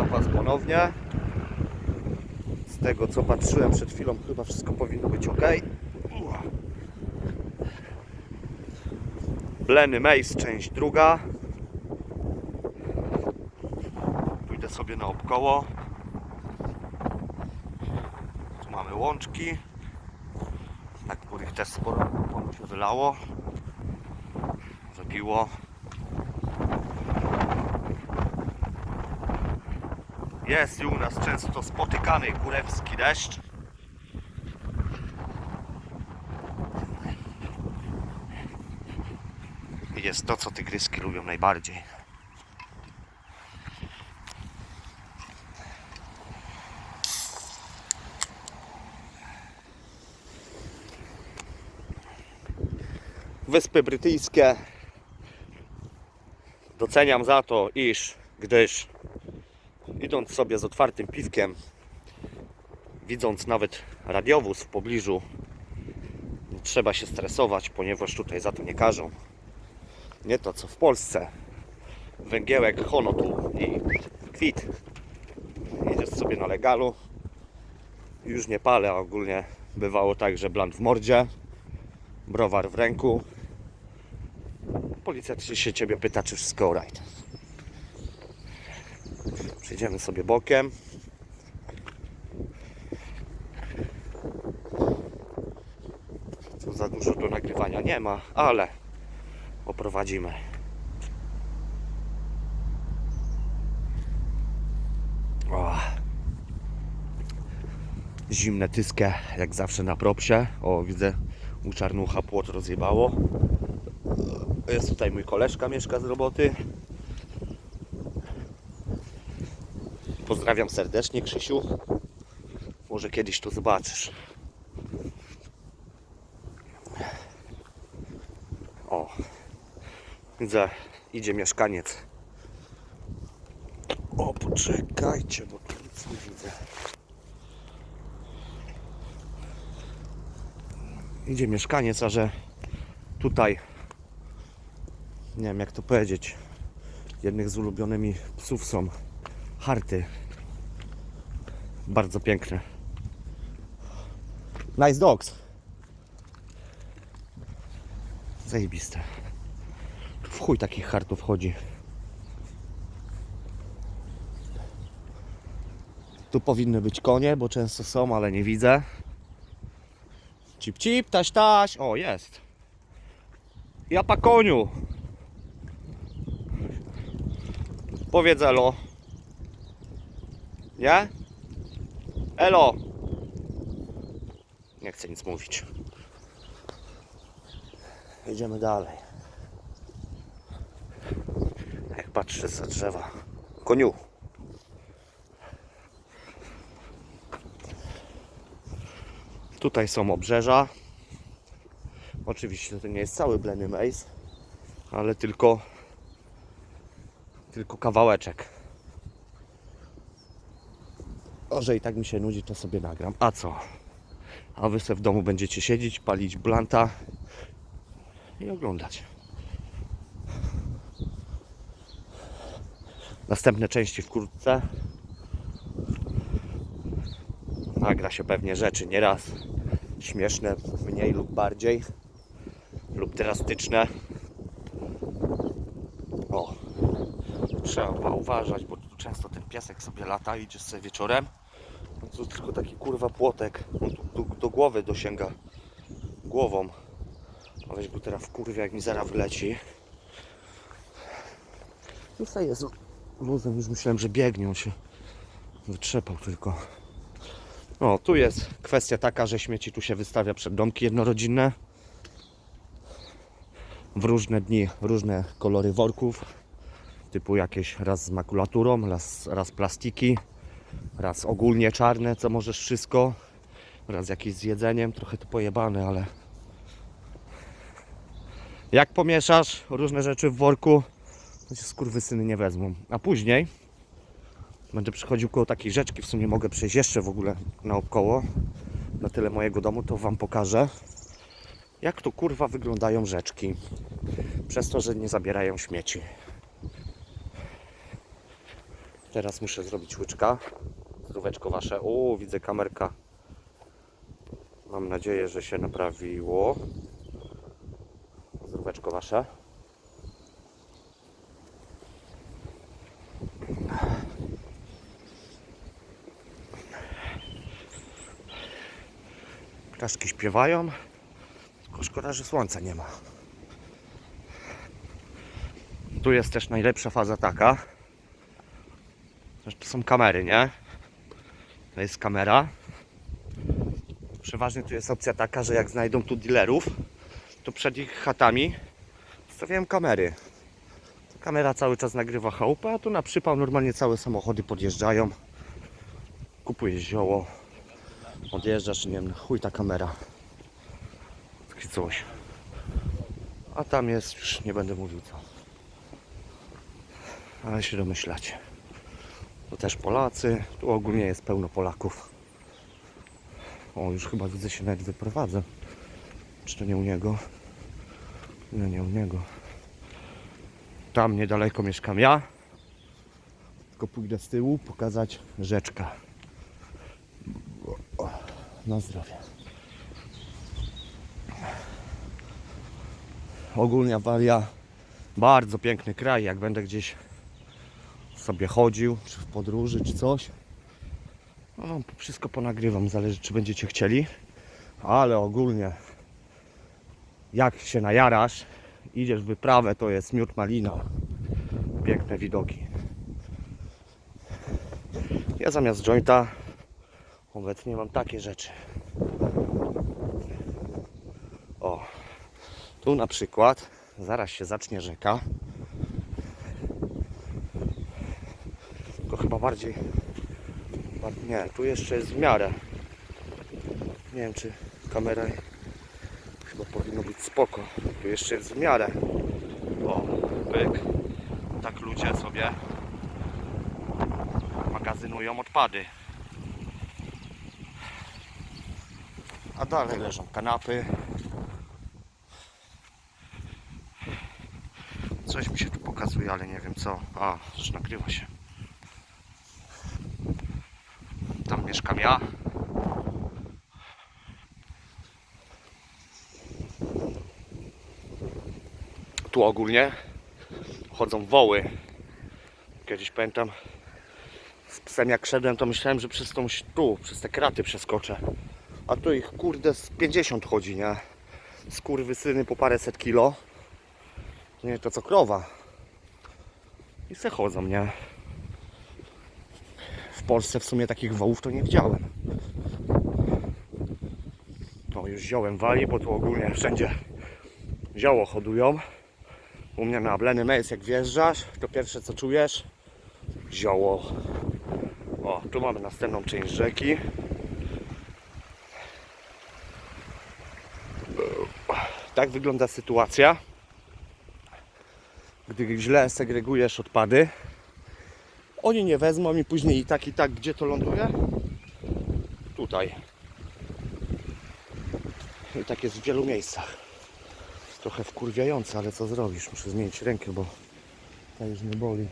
Witam Was ponownie. Z tego co patrzyłem przed chwilą, chyba wszystko powinno być ok. Bleny Maze, część druga. Pójdę sobie naokoło. Tu mamy łączki, na których też sporo się wylało. Zabiło. Jest u nas często spotykany kurewski deszcz. Jest to, co tygryski lubią najbardziej. Wyspy Brytyjskie doceniam za to, iż gdyż idąc sobie z otwartym piwkiem, widząc nawet radiowóz w pobliżu, nie trzeba się stresować, ponieważ tutaj za to nie każą. Nie to co w Polsce. Węgiełek, honotu i kwit. Jedziesz sobie na legalu. Już nie palę, a ogólnie bywało tak, że blant w mordzie, browar w ręku. Policja się ciebie pyta, czy wszystko alright. Przejdziemy sobie bokiem. Za dużo do nagrywania nie ma, ale oprowadzimy. O. Zimne tyskę, jak zawsze na propsie. O, widzę, u czarnucha płot rozjebało. Jest tutaj mój koleżka, mieszka z roboty. Pozdrawiam serdecznie, Krzysiu. Może kiedyś to zobaczysz. O, widzę, idzie mieszkaniec. O, poczekajcie, bo tu nic nie widzę. Idzie mieszkaniec, a że tutaj, nie wiem jak to powiedzieć, jednych z ulubionymi psów są harty. Bardzo piękne. Nice dogs. Zajebiste. W chuj takich hartów chodzi. Tu powinny być konie, bo często są, ale nie widzę. Cip cip, taś taś. O, jest. Ja pa koniu. Powiedz elo. Nie? Elo! Nie chcę nic mówić. Idziemy dalej. Jak patrzę za drzewa. Koniu. Tutaj są obrzeża. Oczywiście to nie jest cały Blenny Maze, ale tylko tylko kawałeczek. O, że i tak mi się nudzi, to sobie nagram. A co? A wy sobie w domu będziecie siedzieć, palić blanta i oglądać. Następne części wkrótce. Nagra się pewnie rzeczy nieraz śmieszne, mniej lub bardziej, lub drastyczne. O, trzeba uważać, bo często ten piesek sobie lata, idziesz sobie wieczorem. No to tylko taki kurwa płotek. On tu do, do głowy dosięga głową. A weź go teraz w kurwie, jak mi zaraz wleci. Tutaj jest luzem, już myślałem, że biegnie, on się wytrzepał tylko. O, tu jest kwestia taka, że śmieci tu się wystawia przed domki jednorodzinne. W różne dni, różne kolory worków typu jakieś raz z makulaturą, raz, raz plastiki, raz ogólnie czarne, co możesz wszystko, raz jakieś z jedzeniem, trochę to pojebane, ale jak pomieszasz różne rzeczy w worku, to się skurwysyny nie wezmą. A później będę przychodził koło takiej rzeczki, w sumie mogę przejść jeszcze w ogóle naokoło, na tyle mojego domu, to Wam pokażę, jak to kurwa wyglądają rzeczki, przez to, że nie zabierają śmieci. Teraz muszę zrobić łyczka. Zdróweczko wasze. O, widzę kamerka. Mam nadzieję, że się naprawiło. Zdróweczko wasze. Ptaszki śpiewają. Tylko szkoda, że słońca nie ma. Tu jest też najlepsza faza taka, to są kamery, nie? To jest kamera. Przeważnie tu jest opcja taka, że jak znajdą tu dealerów, to przed ich chatami stawiają kamery. Kamera cały czas nagrywa chałupę, a tu na przypał normalnie całe samochody podjeżdżają. Kupujesz zioło, odjeżdżasz, nie wiem, chuj ta kamera. Takie coś. A tam jest, już nie będę mówił co. Ale się domyślacie. To też Polacy. Tu ogólnie jest pełno Polaków. O, już chyba widzę się nawet wyprowadzę. Czy to nie u niego? Nie, nie u niego. Tam niedaleko mieszkam ja. Tylko pójdę z tyłu pokazać rzeczka. O, Na zdrowie. Ogólnie awaria. Bardzo piękny kraj. Jak będę gdzieś sobie chodził, czy w podróży, czy coś. No, wam wszystko ponagrywam, zależy czy będziecie chcieli. Ale ogólnie, jak się najarasz, idziesz w wyprawę, to jest miód malina. Piękne widoki. Ja zamiast jointa obecnie mam takie rzeczy. O, tu na przykład zaraz się zacznie rzeka. Bardziej. bar- Nie, tu jeszcze jest w miarę. Nie wiem czy kamera chyba powinno być spoko. Tu jeszcze jest w miarę. O, pyk. Tak ludzie sobie magazynują odpady. A dalej leżą kanapy. Coś mi się tu pokazuje, ale nie wiem co. A, już nagrywa się. Tam mieszkam ja. Tu ogólnie chodzą woły. Kiedyś pamiętam z psem jak szedłem, to myślałem, że przez tą tu, przez te kraty przeskoczę. A tu ich kurde z 50 chodzi, nie? Skurwysyny po paręset kilo. Nie, to co krowa. I se chodzą, nie? W Polsce w sumie takich wołów to nie widziałem. No już ziołem wali, bo tu ogólnie wszędzie zioło hodują. U mnie na Bleny Mejs jak wjeżdżasz, to pierwsze co czujesz zioło. O, tu mamy następną część rzeki. Tak wygląda sytuacja, gdy źle segregujesz odpady. Oni nie wezmą i później i tak i tak gdzie to ląduje? Tutaj. I tak jest w wielu miejscach. Trochę wkurwiające, ale co zrobisz? Muszę zmienić rękę, bo ta już nie boli.